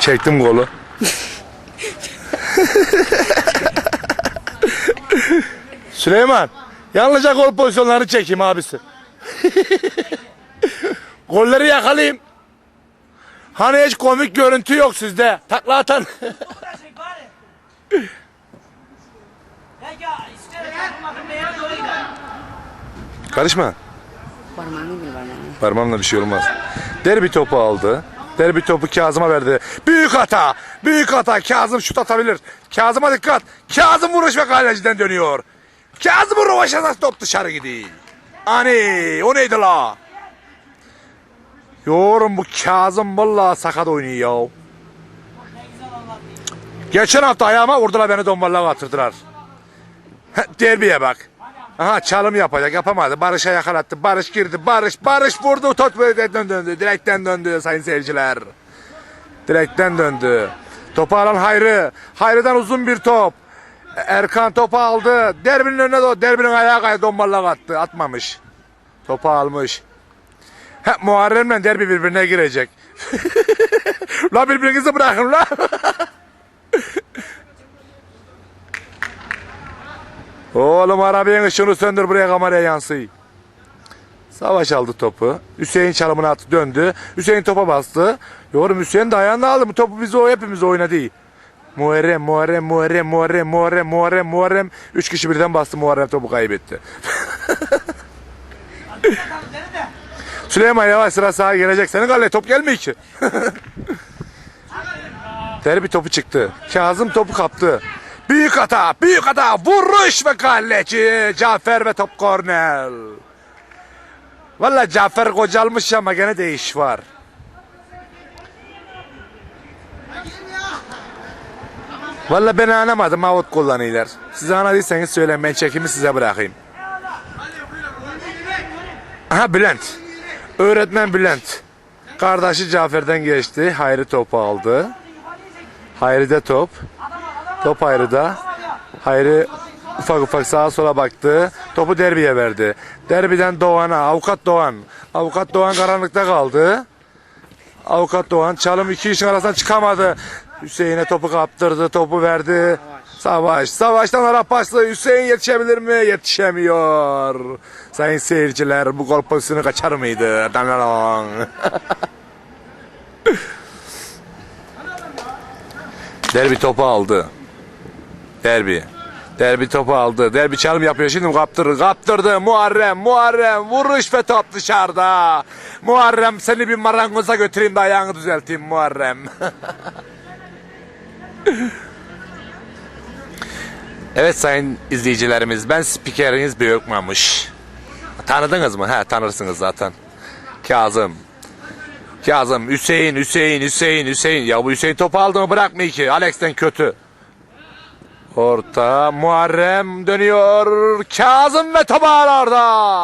Çektim golü. Süleyman, yalnızca gol pozisyonlarını çekeyim abisi. Golleri yakalayayım. Hani hiç komik görüntü yok sizde. Takla atan. Karışma. Parmağını. Parmağımla bir şey olmaz. Derbi topu aldı. Derbi topu Kazım'a verdi. Büyük hata. Büyük hata. Kazım şut atabilir. Kazım'a dikkat. Kazım vuruş ve kaleciden dönüyor. Kazım'ın rovaşası top dışarı gidiyor. Ani o neydi la? Yorum bu Kazım vallahi sakat oynuyor ya. Geçen hafta ayağıma vurdular beni domballığa atırdılar. Derbiye bak. Aha çalım yapacak yapamadı. Barış'a yakalattı. Barış girdi. Barış Barış vurdu. Tot böyle döndü. Direkten döndü sayın seyirciler. Direkten döndü. Topu alan Hayrı. Hayrı'dan uzun bir top. Erkan topu aldı. Derbinin önüne doğru. Derbinin ayağı kaydı. Domballığa attı. Atmamış. Topu almış. He, Muharrem'le derbi birbirine girecek. la birbirinizi bırakın la. Oğlum arabanın ışığını söndür buraya kameraya yansıy. Savaş aldı topu. Hüseyin çalımını attı döndü. Hüseyin topa bastı. Yorum Hüseyin de ayağını aldı. Bu topu bizi o hepimiz oynadı. Muharrem, Muharrem, Muharrem, Muharrem, Muharrem, Muharrem, Muharrem. Üç kişi birden bastı Muharrem topu kaybetti. Süleyman yavaş sıra sağa gelecek. Senin kaleye top gelmiyor ki. Derbi topu çıktı. Kazım topu kaptı. Büyük hata, büyük hata. Vuruş ve kaleci Cafer ve top kornel. Valla Cafer kocalmış ama gene de iş var. Valla ben anlamadım avut kullanıyorlar. Siz anladıysanız söyleyin ben çekimi size bırakayım. Aha Bülent. Öğretmen Bülent. Kardeşi Cafer'den geçti. Hayri topu aldı. Hayri'de top. Top Hayri'de. Hayri ufak ufak sağa sola baktı. Topu derbiye verdi. Derbiden Doğan'a. Avukat Doğan. Avukat Doğan karanlıkta kaldı. Avukat Doğan çalım iki işin arasından çıkamadı. Hüseyin'e topu kaptırdı. Topu verdi. Savaş. Savaştan Arap başlı. Hüseyin yetişebilir mi? Yetişemiyor. Sayın seyirciler bu gol pozisyonu kaçar mıydı? Derbi topu aldı. Derbi. Derbi topu aldı. Derbi çalım yapıyor. Şimdi kaptırdı. Kaptırdı. Muharrem. Muharrem. Vuruş ve top dışarıda. Muharrem seni bir marangoza götüreyim de ayağını düzelteyim Muharrem. evet sayın izleyicilerimiz ben spikeriniz Büyükmamış. Tanıdınız mı? He tanırsınız zaten. Kazım. Kazım, Hüseyin, Hüseyin, Hüseyin, Hüseyin. Ya bu Hüseyin topu aldı mı bırakmıyor ki. Alex'ten kötü. Orta Muharrem dönüyor. Kazım ve top ağlarda.